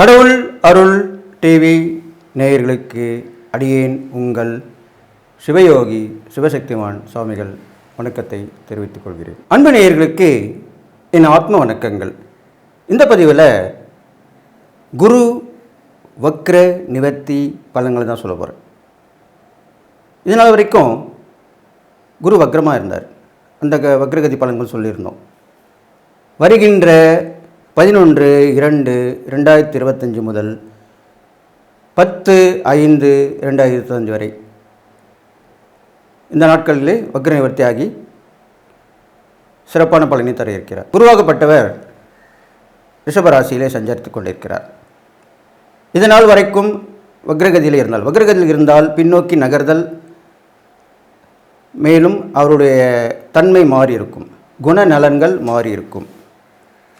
கடவுள் அருள் டிவி நேயர்களுக்கு அடியேன் உங்கள் சிவயோகி சிவசக்திமான் சுவாமிகள் வணக்கத்தை தெரிவித்துக் கொள்கிறேன். அன்பு நேயர்களுக்கு என் ஆத்ம வணக்கங்கள். இந்த பதிவில் குரு வக்ர நிவர்த்தி பலன்களை தான் சொல்ல போகிறேன் இதனால் வரைக்கும் குரு வக்ரமாக இருந்தார். அந்த க- வக்ரகதி பலன்கள் சொல்லியிருந்தோம். வருகின்ற பதினொன்று இரண்டு ரெண்டாயிரத்தி இருபத்தஞ்சி முதல் பத்து ஐந்து ரெண்டாயிரத்தி இருபத்தஞ்சு வரை. இந்த நாட்களிலே வக்ர சிறப்பான பலனை தர இருக்கிறார் குருவாகப்பட்டவர் ரிஷபராசியிலே சஞ்சரித்து கொண்டிருக்கிறார். இதனால் வரைக்கும் வக்ரகதியில் இருந்தால் வக்ரகதியில் இருந்தால் பின்னோக்கி நகர்தல் மேலும் அவருடைய தன்மை மாறி இருக்கும் குணநலன்கள் மாறி இருக்கும்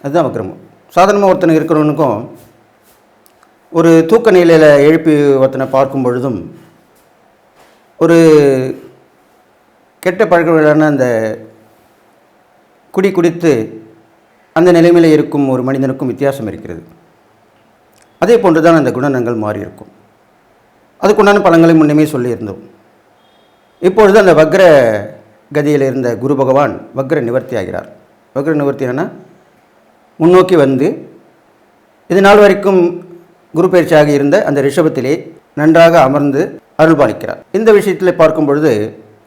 அதுதான் வக்ரமம் சாதாரணமாக ஒருத்தனை இருக்கிறவனுக்கும் ஒரு தூக்க நிலையில் எழுப்பி ஒருத்தனை பார்க்கும் பொழுதும் ஒரு கெட்ட பழக்கங்களான அந்த குடி குடித்து அந்த நிலைமையில் இருக்கும் ஒரு மனிதனுக்கும் வித்தியாசம் இருக்கிறது. அதே போன்று தான் அந்த குணநங்கள் மாறி இருக்கும் அதுக்குண்டான பலன்களை முன்னமே சொல்லியிருந்தோம். இப்பொழுது அந்த வக்ர கதியில் இருந்த குரு பகவான் வக்ர நிவர்த்தி ஆகிறார் வக்ர நிவர்த்தி என்னன்னா முன்னோக்கி வந்து இது நாள் வரைக்கும் குரு பயிற்சியாக இருந்த அந்த ரிஷபத்திலே நன்றாக அமர்ந்து அருள்பாலிக்கிறார். இந்த விஷயத்தில் பார்க்கும் பொழுது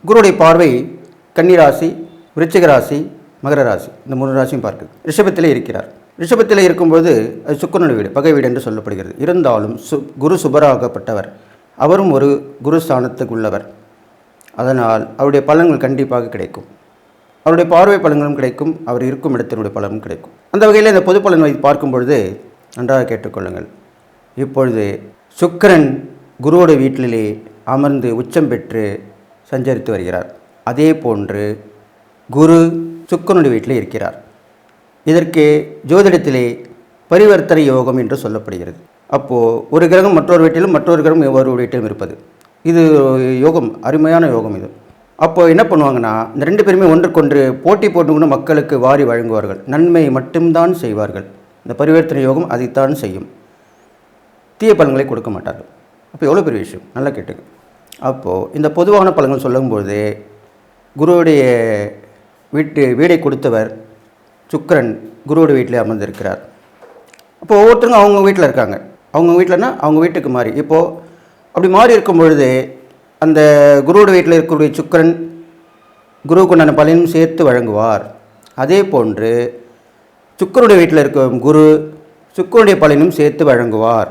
குருடைய பார்வை கன்னிராசி விருச்சிக ராசி மகர ராசி இந்த மூணு ராசியும் பார்க்குது. ரிஷபத்திலே இருக்கிறார். ரிஷபத்தில் இருக்கும்போது அது சுக்கரனுடைய வீடு பகை வீடு என்று சொல்லப்படுகிறது. இருந்தாலும் சு குரு சுபராகப்பட்டவர். அவரும் ஒரு குரு ஸ்தானத்துக்கு உள்ளவர் அதனால் அவருடைய பலன்கள் கண்டிப்பாக கிடைக்கும். அவருடைய பார்வை பலன்களும் கிடைக்கும் அவர் இருக்கும் இடத்தினுடைய பலனும் கிடைக்கும். அந்த வகையில் இந்த பொது பலன் வைத்து பார்க்கும் பொழுது நன்றாக கேட்டுக்கொள்ளுங்கள். இப்பொழுது சுக்கரன் குருவோட வீட்டிலே அமர்ந்து உச்சம் பெற்று சஞ்சரித்து வருகிறார். அதே போன்று குரு சுக்கிரனுடைய வீட்டிலே இருக்கிறார். இதற்கு ஜோதிடத்திலே பரிவர்த்தனை யோகம் என்று சொல்லப்படுகிறது. அப்போது ஒரு கிரகம் மற்றொரு வீட்டிலும் மற்றொரு கிரகம் ஒரு வீட்டிலும் இருப்பது. இது யோகம் அருமையான யோகம் இது. அப்போ என்ன பண்ணுவாங்கன்னா இந்த ரெண்டு பேருமே ஒன்றுக்கொன்று போட்டி போட்டுக்கொண்டு மக்களுக்கு வாரி வழங்குவார்கள். நன்மை மட்டும்தான் செய்வார்கள். இந்த பரிவர்த்தனை யோகம் அதைத்தான் செய்யும். தீய பலன்களை கொடுக்க மாட்டார்கள். அப்போ எவ்வளோ பெரிய விஷயம்? நல்லா கேட்டுங்க அப்போது இந்த பொதுவான பலன்கள் சொல்லும்போது குருவுடைய வீட்டு வீடை கொடுத்தவர் சுக்கரன் குருவோட வீட்டில் அமர்ந்திருக்கிறார். அப்போ ஒவ்வொருத்தருங்க அவங்க வீட்டில் இருக்காங்க. அவங்க வீட்டிலனா அவங்க வீட்டுக்கு மாறி. இப்போது அப்படி மாறி இருக்கும் பொழுது அந்த குருவோட வீட்டில் இருக்கக்கூடிய சுக்கிரன் குருவுக்குண்டான பலனும் சேர்த்து வழங்குவார். அதே போன்று சுக்கருடைய வீட்டில் இருக்கும் குரு சுக்கருடைய பலனும் சேர்த்து வழங்குவார்.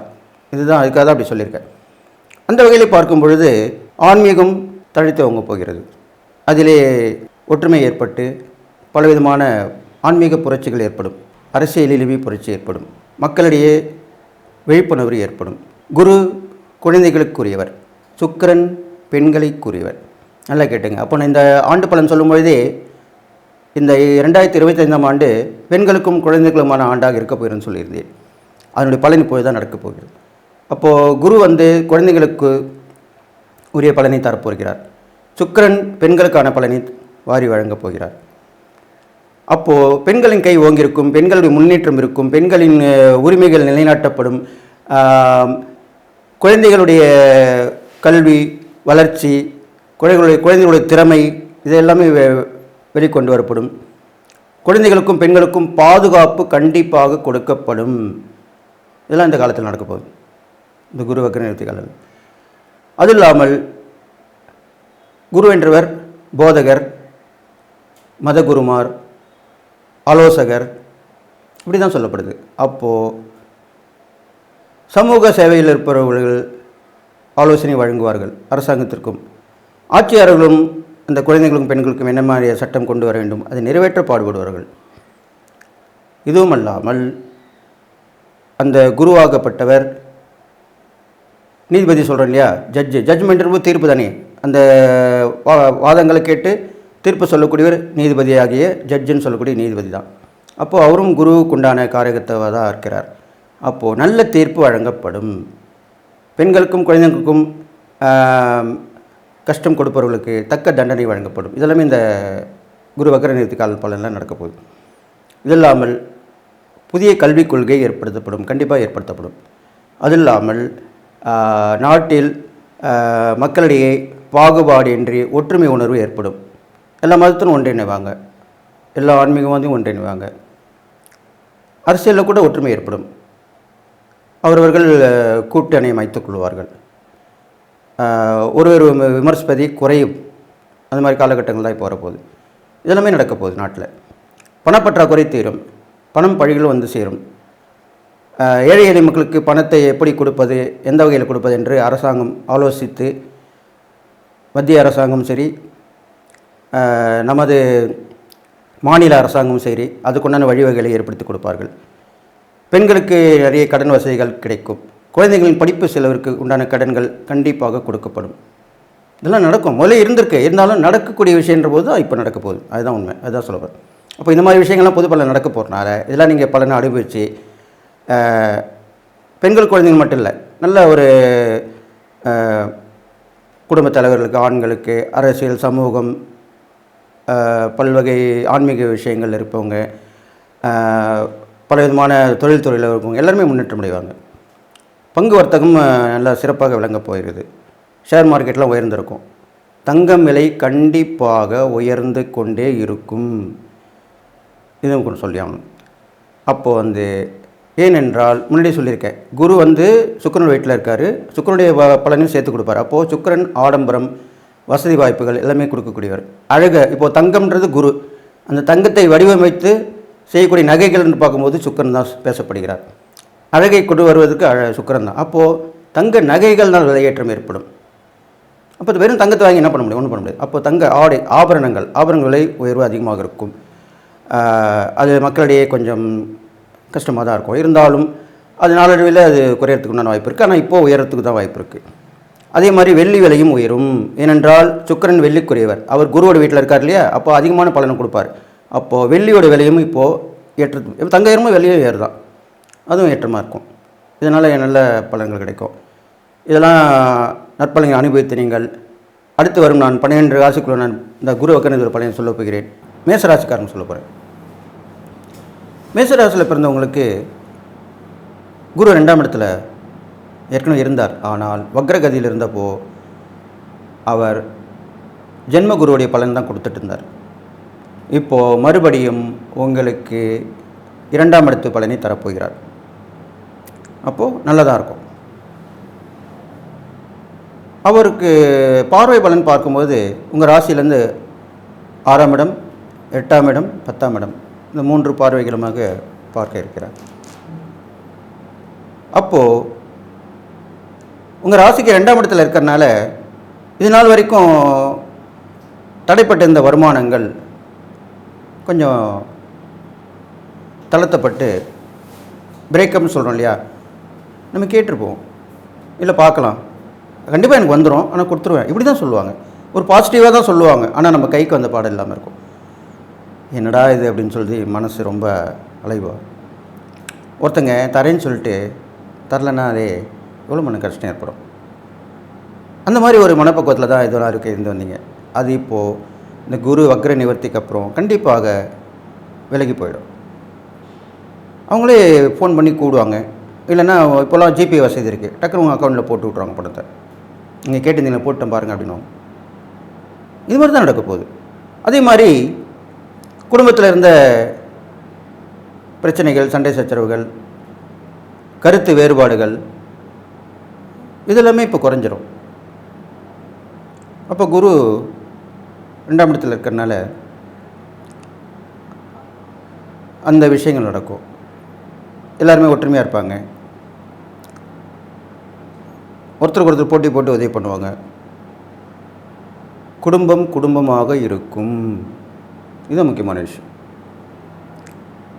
இதுதான் அதுக்காக தான் அப்படி சொல்லியிருக்கேன் அந்த வகையில் பார்க்கும் பொழுது ஆன்மீகம் தழைத்துவங்க போகிறது. அதிலே ஒற்றுமை ஏற்பட்டு பலவிதமான ஆன்மீக புரட்சிகள் ஏற்படும். அரசியலிலுமே புரட்சி ஏற்படும். மக்களிடையே விழிப்புணர்வு ஏற்படும். குரு குழந்தைகளுக்குரியவர். சுக்கிரன் பெண்களை கூறியவர். நல்லா கேட்டுங்க. அப்போ நான் இந்த ஆண்டு பலன் சொல்லும்பொழுதே இந்த இரண்டாயிரத்தி இருபத்தைந்தாம் ஆண்டு பெண்களுக்கும் குழந்தைகளுமான ஆண்டாக இருக்க போகிறேன்னு சொல்லியிருந்தேன். அதனுடைய பலன் இப்போது தான் நடக்கப் போகிறது. அப்போது குரு வந்து குழந்தைகளுக்கு உரிய பலனை தரப்போகிறார் சுக்கரன் பெண்களுக்கான பலனை வாரி வழங்கப் போகிறார். அப்போது பெண்களின் கை ஓங்கியிருக்கும் பெண்களுடைய முன்னேற்றம் இருக்கும் பெண்களின் உரிமைகள் நிலைநாட்டப்படும் குழந்தைகளுடைய கல்வி வளர்ச்சி குழந்தைகளுடைய குழந்தைகளுடைய திறமை இது எல்லாமே வெ- வெளிக்கொண்டு வரப்படும். குழந்தைகளுக்கும் பெண்களுக்கும் பாதுகாப்பு கண்டிப்பாக கொடுக்கப்படும். இதெல்லாம் இந்த காலத்தில் நடக்க போகுது. இந்த குரு வக்ர நிறுத்தி காலம் அது இல்லாமல் குரு என்றவர் போதகர் மதகுருமார் ஆலோசகர் இப்படி தான் சொல்லப்படுது. அப்போது சமூக சேவையில் இருப்பவர்கள் ஆலோசனை வழங்குவார்கள் அரசாங்கத்திற்கும். ஆட்சியாளர்களும் அந்த குழந்தைகளுக்கும் பெண்களுக்கும் என்ன மாதிரி சட்டம் கொண்டு வர வேண்டும்? அதை நிறைவேற்ற பாடுபடுவார்கள். இதுவுமல்லாமல் அந்த குருவாகப்பட்டவர் நீதிபதி சொல்கிறேன் இல்லையா? ஜட்ஜு ஜட்ஜ்மெண்ட் தீர்ப்பு தானே. அந்த வா- வாதங்களை கேட்டு தீர்ப்பு சொல்லக்கூடியவர் நீதிபதியாகிய ஜட்ஜுன்னு சொல்லக்கூடிய நீதிபதி தான். அப்போது அவரும் குருவுக்கு உண்டான தான் இருக்கிறார். அப்போது நல்ல தீர்ப்பு வழங்கப்படும். பெண்களுக்கும் குழந்தைகளுக்கும் கஷ்டம் கொடுப்பவர்களுக்கு தக்க தண்டனை வழங்கப்படும். இதெல்லாமே இந்த குரு வக்கர நிறுத்தி கால பலன்லாம் நடக்கப்போகுது இது இல்லாமல் புதிய கல்விக் கொள்கை ஏற்படுத்தப்படும் கண்டிப்பாக ஏற்படுத்தப்படும். அது இல்லாமல் நாட்டில் மக்களிடையே பாகுபாடு இன்றி ஒற்றுமை உணர்வு ஏற்படும். எல்லா மதத்திலும் ஒன்றிணைவாங்க. எல்லா ஆன்மீகவாதியும் ஒன்றிணைவாங்க. அரசியலில் கூட ஒற்றுமை ஏற்படும். அவரவர்கள் கூட்டணி அமைத்துக் கொள்வார்கள். ஒருவர் விம- விமர்சிப்பதை குறையும். அந்த மாதிரி காலகட்டங்கள் தான் இப்போ வரப்போகுது. இதெல்லாமே நடக்க போகுது நாட்டில். பணப்பற்றாக்குறை தீரும். பணம் பழிகள் வந்து சேரும். ஏழை எளிய மக்களுக்கு பணத்தை எப்படி கொடுப்பது எந்த வகையில் கொடுப்பது என்று அரசாங்கம் ஆலோசித்து மத்திய அரசாங்கம் சரி நமது மாநில அரசாங்கமும் சரி அதுக்குண்டான வழிவகைகளை ஏற்படுத்தி கொடுப்பார்கள். பெண்களுக்கு நிறைய கடன் வசதிகள் கிடைக்கும். குழந்தைகளின் படிப்பு செலவிற்கு உண்டான கடன்கள் கண்டிப்பாக கொடுக்கப்படும். இதெல்லாம் நடக்கும். முதல்ல இருந்திருக்கு. இருந்தாலும் நடக்கக்கூடிய விஷயன்ற போது தான் இப்போ நடக்க போகுது. அதுதான் உண்மை. அதுதான் சொல்லுவேன் அப்போ இந்த மாதிரி விஷயங்கள்லாம் பொது பலன் நடக்க போகிறனால இதெல்லாம் நீங்கள் பலனை அனுபவித்து பெண்கள் குழந்தைங்க மட்டும் இல்லை நல்ல ஒரு ஆஹ், குடும்பத் தலைவர்களுக்கு ஆண்களுக்கு அரசியல் சமூகம் பல்வகை ஆன்மீக விஷயங்கள் இருப்பவங்க பல விதமான தொழில் துறையில் எல்லாருமே முன்னேற்றம் அடைவாங்க. பங்கு வர்த்தகம் நல்லா சிறப்பாக விளங்க போகிறது. ஷேர் மார்க்கெட்லாம் உயர்ந்திருக்கும். தங்கம் விலை கண்டிப்பாக உயர்ந்து கொண்டே இருக்கும். இதுவும் கொஞ்சம் சொல்லியாகணும். அப்போது வந்து ஏனென்றால் முன்னாடியே சொல்லியிருக்கேன். குரு வந்து சுக்கரன் வீட்டில் இருக்கார். சுக்கிரனுடைய ப- பலனையும் சேர்த்து கொடுப்பார். அப்போது சுக்கிரன் ஆடம்பரம் வசதி வாய்ப்புகள் எல்லாமே கொடுக்கக்கூடியவர். அழக இப்போது தங்கம்ன்றது குரு. அந்த தங்கத்தை வடிவமைத்து செய்யக்கூடிய நகைகள்னு பார்க்கும்போது சுக்கரன் தான் பேசப்படுகிறார். அழகை கொண்டு வருவதற்கு அழ சுக்கரன் தான். அப்போது தங்க நகைகள்னால் விலையேற்றம் ஏற்படும். அப்போ வெறும் தங்கத்தை வாங்கி என்ன பண்ண முடியும்? ஒன்றும் பண்ண முடியாது. அப்போ தங்க ஆடை ஆபரணங்கள் ஆபரணங்கள் விலை உயர்வு அதிகமாக இருக்கும். அது மக்களிடையே கொஞ்சம் கஷ்டமாக தான் இருக்கும். இருந்தாலும் அது நாளடைவில் அது குறையறதுக்கு உண்டான வாய்ப்பு இருக்குது ஆனால் இப்போது உயரத்துக்கு தான் வாய்ப்பு இருக்குது அதே மாதிரி வெள்ளி விலையும் உயரும். ஏனென்றால் சுக்கரன் வெள்ளிக்குரியவர். அவர் குருவோட வீட்டில் இருக்கார் இல்லையா? அப்போ அதிகமான பலனை கொடுப்பார். அப்போது வெள்ளியோட விலையும் இப்போது ஏற்றது இப்போ தங்க ஏறுமோ வெள்ளியும் ஏறுதான். அதுவும் ஏற்றமாக இருக்கும். இதனால் நல்ல பலன்கள் கிடைக்கும். இதெல்லாம் நற்பலன்களை அனுபவித்து நீங்கள் அடுத்து வரும் நான் பன்னிரெண்டு ராசிக்குள்ளே நான் இந்த குரு வக்கரன் ஒரு பலன் சொல்ல போகிறேன். மேசராசிக்காரன் சொல்ல போகிறேன் மேச ராசியில் பிறந்தவங்களுக்கு குரு ரெண்டாம் இடத்துல ஏற்கனவே இருந்தார். ஆனால் வக்ரகதியில் இருந்தப்போ அவர் ஜென்ம குருவுடைய பலன் தான் கொடுத்துட்டு இருந்தார். இப்போது மறுபடியும் உங்களுக்கு இரண்டாம் இடத்து பலனை தரப்போகிறார். அப்போது நல்லதாக இருக்கும். அவருக்கு பார்வை பலன் பார்க்கும்போது உங்கள் ராசியிலேருந்து ஆறாம் இடம் எட்டாம் இடம் பத்தாம் இடம் இந்த மூன்று பார்வைகளுமாக பார்க்க இருக்கிறார். அப்போது உங்கள் ராசிக்கு ரெண்டாம் இடத்தில் இருக்கிறனால இது நாள் வரைக்கும் தடைப்பட்டிருந்த வருமானங்கள் கொஞ்சம் தளர்த்தப்பட்டு பிரேக்கப்னு சொல்கிறோம் இல்லையா? நம்ம கேட்டிருப்போம். இல்லை பார்க்கலாம். கண்டிப்பாக எனக்கு வந்துடும் ஆனால் கொடுத்துருவேன். இப்படி தான் சொல்லுவாங்க. ஒரு பாசிட்டிவாக தான் சொல்லுவாங்க. ஆனால் நம்ம கைக்கு வந்த பாடம் இல்லாமல் இருக்கும். என்னடா இது அப்படின்னு சொல்லி மனசு ரொம்ப அலைவா? ஒருத்தங்க தரேன்னு சொல்லிட்டு தரலன்னா அதே எவ்வளோ மன கஷ்டம் ஏற்படும்? அந்த மாதிரி ஒரு மனப்பக்குவத்தில் தான் இதெல்லாம் இருக்க இருந்து வந்தீங்க. அது இப்போது இந்த குரு வக்ர நிவர்த்திக்கு அப்புறம் கண்டிப்பாக விலகி போயிடும். அவங்களே ஃபோன் பண்ணி கூடுவாங்க. இல்லைன்னா இப்போல்லாம் ஜிபே வசதி இருக்குது டக்குனு உங்கள் அக்கௌண்ட்டில் போட்டு விட்ருவாங்க பணத்தை. நீங்கள் கேட்டிருந்தீங்களா போட்டேன் பாருங்கள் அப்படின்னுவாங்க. இது மாதிரி தான் நடக்க போகுது. அதே மாதிரி குடும்பத்தில் இருந்த பிரச்சனைகள் சண்டை சச்சரவுகள் கருத்து வேறுபாடுகள் இதெல்லாமே இப்போ குறைஞ்சிரும். அப்போ குரு ரெண்டாம் இடத்துல இருக்கிறனால அந்த விஷயங்கள் நடக்கும். எல்லாருமே ஒற்றுமையாக இருப்பாங்க. ஒருத்தருக்கு ஒருத்தர் போட்டி போட்டு உதவி பண்ணுவாங்க. குடும்பம் குடும்பமாக இருக்கும். இது முக்கியமான விஷயம்.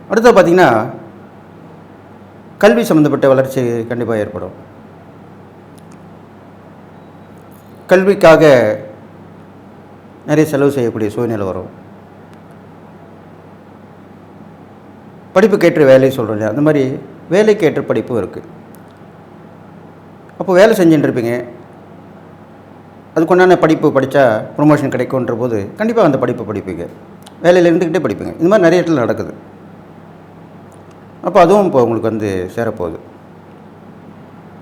அடுத்து பார்த்திங்கன்னா கல்வி சம்மந்தப்பட்ட வளர்ச்சி கண்டிப்பாக ஏற்படும். கல்விக்காக நிறைய செலவு செய்யக்கூடிய சூழ்நிலை வரும். படிப்புக்கேற்ற வேலை சொல்கிறோம் இல்லையா? அந்த மாதிரி வேலைக்கேற்ற படிப்பும் இருக்குது அப்போ வேலை செஞ்சுட்டுருப்பீங்க அதுக்குண்டான படிப்பு படித்தா ப்ரொமோஷன் கிடைக்குன்ற போது கண்டிப்பாக அந்த படிப்பு படிப்பீங்க. வேலையில் இருந்துக்கிட்டே படிப்பீங்க. இந்த மாதிரி நிறைய இடத்துல நடக்குது. அப்போ அதுவும் இப்போ உங்களுக்கு வந்து சேரப்போகுது.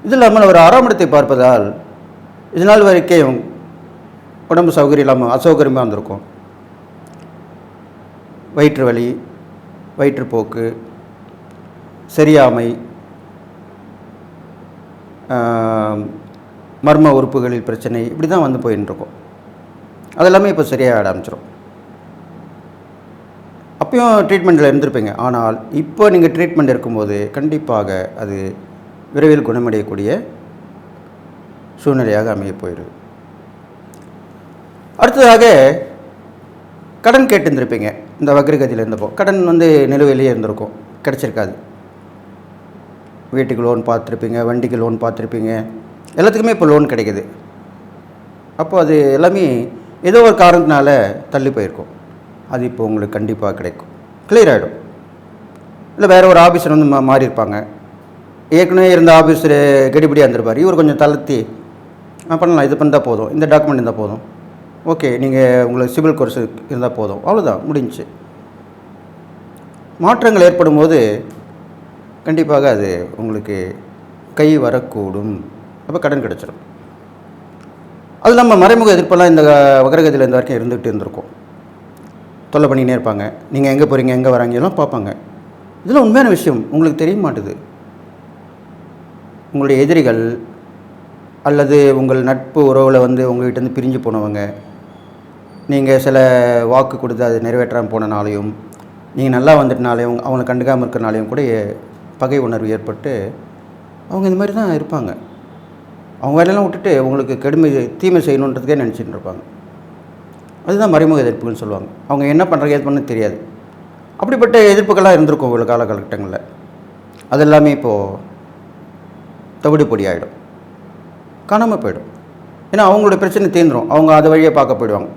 இது இல்லாமல் ஒரு ஆறாம் இடத்தை பார்ப்பதால் இது நாள் வரைக்கும் உடம்பு சௌகரியம் இல்லாமல் அசௌகரியமாக இருந்திருக்கும். வயிற்று வலி வயிற்றுப்போக்கு சரியாமை மர்ம உறுப்புகளில் பிரச்சனை இப்படி தான் வந்து போயின்னு இருக்கும் அதெல்லாமே இப்போ சரியாக ஆரம்பிச்சிடும் அப்பயும் ட்ரீட்மெண்ட்டில் இருந்திருப்பீங்க. ஆனால் இப்போ நீங்கள் ட்ரீட்மெண்ட் இருக்கும்போது கண்டிப்பாக அது விரைவில் குணமடையக்கூடிய சூழ்நிலையாக அமைய போயிடுது அடுத்ததாக கடன் கேட்டிருந்திருப்பீங்க. இந்த வக்ரகதியில் இருந்தப்போ. கடன் வந்து நிலுவையிலேயே இருந்திருக்கும். கிடச்சிருக்காது. வீட்டுக்கு லோன் பார்த்துருப்பீங்க வண்டிக்கு லோன் பார்த்துருப்பீங்க. எல்லாத்துக்குமே இப்போ லோன் கிடைக்கிது. அப்போ அது எல்லாமே ஏதோ ஒரு காரணத்தினால தள்ளி போயிருக்கும். அது இப்போ உங்களுக்கு கண்டிப்பாக கிடைக்கும். கிளியர் ஆகிடும் இல்லை வேறு ஒரு ஆஃபீஸர் வந்து மா மாறியிருப்பாங்க. ஏற்கனவே இருந்த ஆஃபீஸர் கெடிபடியாக இருந்திருப்பார். இவர் கொஞ்சம் தளர்த்தி பண்ணலாம். இது பண்ணால் போதும். இந்த டாக்குமெண்ட் இருந்தால் போதும். ஓகே நீங்கள் உங்களுக்கு சிவில் கோர்ஸ் இருந்தால் போதும். அவ்வளோதான் முடிஞ்சுச்சு. மாற்றங்கள் ஏற்படும் போது கண்டிப்பாக அது உங்களுக்கு கை வரக்கூடும். அப்போ கடன் கிடச்சிடும் அது நம்ம மறைமுக எதிர்ப்பெல்லாம் இந்த வகரகதியில் இந்த வரைக்கும் இருந்துகிட்டு இருந்திருக்கும். தொல்லை பண்ணினே இருப்பாங்க. நீங்கள் எங்கே போகிறீங்க எங்கே வராங்க எல்லாம் பார்ப்பாங்க. இதெல்லாம் உண்மையான விஷயம். உங்களுக்கு தெரிய மாட்டுது. உங்களுடைய எதிரிகள் அல்லது உங்கள் நட்பு உறவில் வந்து உங்கள்கிட்டருந்து பிரிஞ்சு போனவங்க நீங்கள் சில வாக்கு கொடுத்து அது நிறைவேற்றாமல் போனனாலையும் நீங்கள் நல்லா வந்துட்டனாலையும் அவங்களை கண்டுக்காமல் இருக்கிறனாலையும் கூட பகை உணர்வு ஏற்பட்டு அவங்க இந்த மாதிரி தான் இருப்பாங்க. அவங்க வேலையெல்லாம் விட்டுட்டு உங்களுக்கு கெடுமை தீமை செய்யணுன்றதுக்கே நினச்சிட்டு இருப்பாங்க. அதுதான் மறைமுக எதிர்ப்புகள்னு சொல்லுவாங்க. அவங்க என்ன பண்ணுறாங்க எது பண்ண தெரியாது. அப்படிப்பட்ட எதிர்ப்புகள்லாம் இருந்திருக்கும் ஒரு காலகட்டங்களில். அது எல்லாமே இப்போது தவிடு பொடி ஆகிடும் காணாமல் போயிடும். ஏன்னா அவங்களோட பிரச்சனை தீர்ந்துடும் அவங்க அது வழியே பார்க்க போயிடுவாங்க.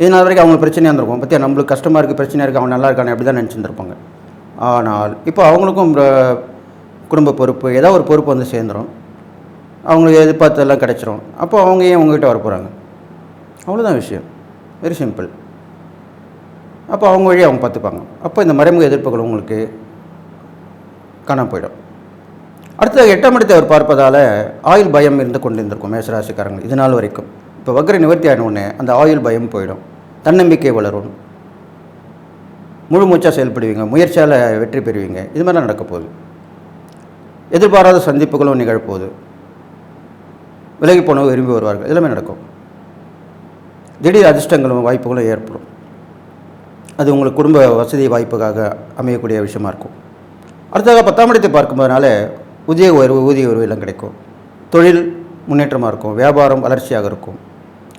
இதனால் வரைக்கும் அவங்களுக்கு பிரச்சனையாக இருந்திருக்கும். பற்றியா நம்மளுக்கு கஷ்டமாக இருக்குது பிரச்சனையாக இருக்குது அவன் நல்லா இருக்கானே அப்படி தான் நினச்சிருந்துருப்பாங்க. ஆனால் இப்போ அவங்களுக்கும் குடும்ப பொறுப்பு ஏதோ ஒரு பொறுப்பு வந்து சேர்ந்துடும் அவங்களுக்கு எதிர்பார்த்ததெல்லாம் கிடச்சிரும். அப்போ அவங்க ஏன் உங்ககிட்ட வர போகிறாங்க அவ்வளோதான் விஷயம். வெரி சிம்பிள் அப்போ அவங்க வழியை அவங்க பார்த்துப்பாங்க. அப்போ இந்த மறைமுக எதிர்ப்புகள் உங்களுக்கு காணாம போயிடும். அடுத்தது எட்டாம் இடத்தை அவர் பார்ப்பதால் ஆயுள் பயம் இருந்து கொண்டு இருந்திருக்கும் மேசராசிக்காரங்க இது நாள் வரைக்கும். இப்போ வக்ர நிவர்த்தி ஆனவுடனே உடனே அந்த ஆயுள் பயம் போயிடும். தன்னம்பிக்கை வளரும். முழு மூச்சாக செயல்படுவீங்க. முயற்சியால் வெற்றி பெறுவீங்க. இது மாதிரிலாம் நடக்க போகுது. எதிர்பாராத சந்திப்புகளும் நிகழப்போகுது. விலகி போனவங்க விரும்பி வருவார்கள். எல்லாமே நடக்கும். திடீர் அதிர்ஷ்டங்களும் வாய்ப்புகளும் ஏற்படும். அது உங்களுக்கு குடும்ப வசதி வாய்ப்புக்காக அமையக்கூடிய விஷயமா இருக்கும். அடுத்ததாக பத்தாம் இடத்தை பார்க்கும்போதனால உதய உயர்வு ஊதிய உயர்வு எல்லாம் கிடைக்கும். தொழில் முன்னேற்றமாக இருக்கும். வியாபாரம் வளர்ச்சியாக இருக்கும்.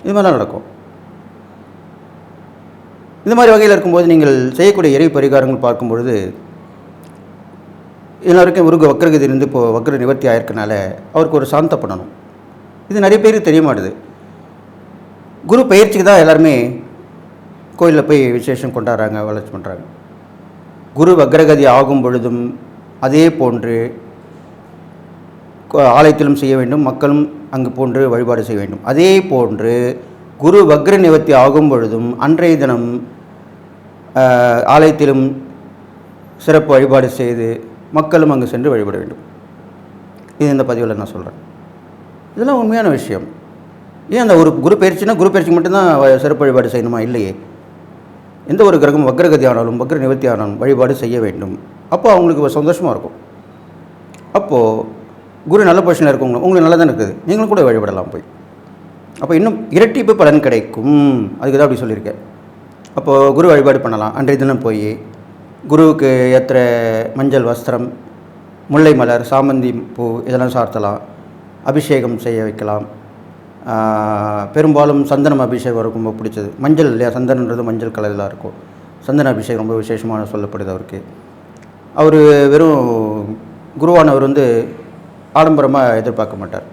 இது மாதிரிலாம் நடக்கும். இந்த மாதிரி வகையில் இருக்கும்போது நீங்கள் செய்யக்கூடிய இறை பரிகாரங்கள் பார்க்கும்பொழுது எல்லாருக்கும் முருக வக்கரகதியிலிருந்து இப்போது வக்கர வக்ர நிவர்த்தி ஆயிருக்கனால அவருக்கு ஒரு சாந்த பண்ணணும். இது நிறைய பேருக்கு தெரிய மாட்டுது. குரு பயிற்சிக்கு தான் எல்லாருமே கோயிலில் போய் விசேஷம் கொண்டாடுறாங்க வளர்ச்சி பண்ணுறாங்க குரு வக்ரகதி ஆகும் பொழுதும் அதே போன்று ஆலயத்திலும் செய்ய வேண்டும் மக்களும் அங்கு போன்று வழிபாடு செய்ய வேண்டும். அதே போன்று குரு வக்ர நிவர்த்தி ஆகும் பொழுதும் அன்றைய தினம் ஆலயத்திலும் சிறப்பு வழிபாடு செய்து மக்களும் அங்கு சென்று வழிபட வேண்டும். இது இந்த பதிவில் நான் சொல்கிறேன் இதெல்லாம் உண்மையான விஷயம். ஏன் அந்த ஒரு குரு பயிற்சினா குரு பயிற்சி மட்டும்தான் சிறப்பு வழிபாடு செய்யணுமா? இல்லையே. எந்த ஒரு கிரகம் வக்ரகதி ஆனாலும் வக்ர நிவர்த்தி ஆனாலும் வழிபாடு செய்ய வேண்டும். அப்போ அவங்களுக்கு சந்தோஷமாக இருக்கும். அப்போது குரு நல்ல பொசிஷனில் இருக்கவங்களும் உங்களுக்கு நல்லா தான் இருக்குது. நீங்களும் கூட வழிபடலாம் போய். அப்போ இன்னும் இரட்டிப்பு பலன் கிடைக்கும். அதுக்கு தான் அப்படி சொல்லியிருக்கேன். அப்போது குரு வழிபாடு பண்ணலாம். அன்றைய தினம் போய் குருவுக்கு ஏற்ற மஞ்சள் வஸ்திரம் முல்லை மலர் சாமந்தி பூ இதெல்லாம் சார்த்தலாம். அபிஷேகம் செய்ய வைக்கலாம். பெரும்பாலும் சந்தனம் அபிஷேகம் ரொம்ப ரொம்ப பிடிச்சது. மஞ்சள் இல்லையா? சந்தனன்றது மஞ்சள் கலரில் இருக்கும். சந்தன அபிஷேகம் ரொம்ப விசேஷமான சொல்லப்படுது அவருக்கு. அவர் வெறும் குருவானவர் வந்து ஆடம்பரமாக எதிர்பார்க்க மாட்டார்.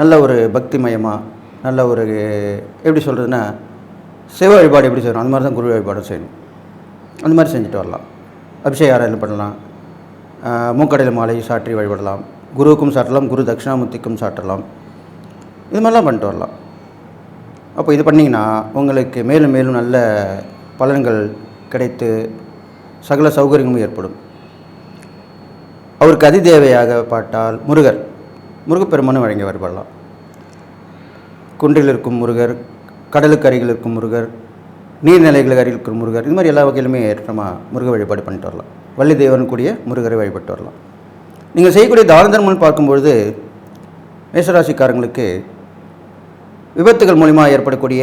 நல்ல ஒரு பக்திமயமாக நல்ல ஒரு எப்படி சொல்கிறதுன்னா சிவ வழிபாடு எப்படி செய்யணும்? அந்த மாதிரி தான் குரு வழிபாடும் செய்யணும். அந்த மாதிரி செஞ்சுட்டு வரலாம். அபிஷேக ஆராயணம் பண்ணலாம். மூக்கடையில் மாலை சாற்றி வழிபடலாம். குருவுக்கும் சாட்டலாம் குரு தட்சிணாமூர்த்திக்கும் சாட்டலாம் இது மாதிரிலாம் பண்ணிட்டு வரலாம். அப்போ இது பண்ணிங்கன்னா உங்களுக்கு மேலும் மேலும் நல்ல பலன்கள் கிடைத்து சகல சௌகரியங்களும் ஏற்படும். அவருக்கு அதிதேவையாக பாட்டால் முருகர். முருகப்பெருமானும் வழங்கி வழிபடலாம் குன்றில் இருக்கும் முருகர் கடலுக்கு அருகில் இருக்கும் முருகர் நீர்நிலைகளுக்கு அருகில் இருக்கும் முருகர் இது மாதிரி எல்லா வகையிலுமே நம்ம முருக வழிபாடு பண்ணிட்டு வரலாம். வள்ளி தேவன் கூடிய முருகரை வழிபட்டு வரலாம். நீங்கள் செய்யக்கூடிய தான தர்மம்னு பார்க்கும்பொழுது மேசராசிக்காரங்களுக்கு விபத்துகள் மூலிமா ஏற்படக்கூடிய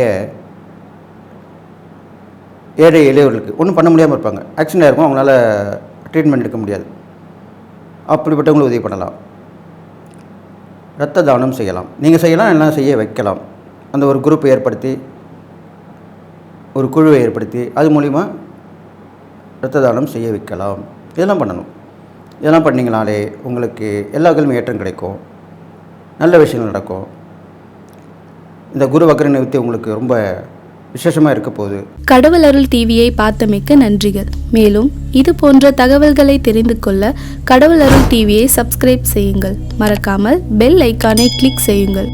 ஏழை எளியவர்களுக்கு ஒன்றும் பண்ண முடியாமல் இருப்பாங்க. ஆக்சிடென்ட் ஆகிருக்கும் அவங்களால ட்ரீட்மெண்ட் எடுக்க முடியாது. அப்படிப்பட்டவங்களுக்கு உதவி பண்ணலாம். இரத்த தானம் செய்யலாம். நீங்கள் செய்யலாம் எல்லாம் செய்ய வைக்கலாம். அந்த ஒரு குரூப்பை ஏற்படுத்தி ஒரு குழுவை ஏற்படுத்தி அது மூலிமா இரத்த தானம் செய்ய வைக்கலாம். இதெல்லாம் பண்ணணும். இதெல்லாம் பண்ணிங்கனாலே உங்களுக்கு எல்லா வகையிலும் ஏற்றம் கிடைக்கும். நல்ல விஷயங்கள் நடக்கும். இந்த குரு வக்கர நிறுத்தி உங்களுக்கு ரொம்ப விசேஷமாக இருக்க போகுது. கடவுள் அருள் டிவியை பார்த்தமைக்க நன்றிகள். மேலும் இது போன்ற தகவல்களை தெரிந்து கொள்ள கடவுள் அருள் டிவியை சப்ஸ்கிரைப் செய்யுங்கள். மறக்காமல் பெல் ஐக்கானை கிளிக் செய்யுங்கள்.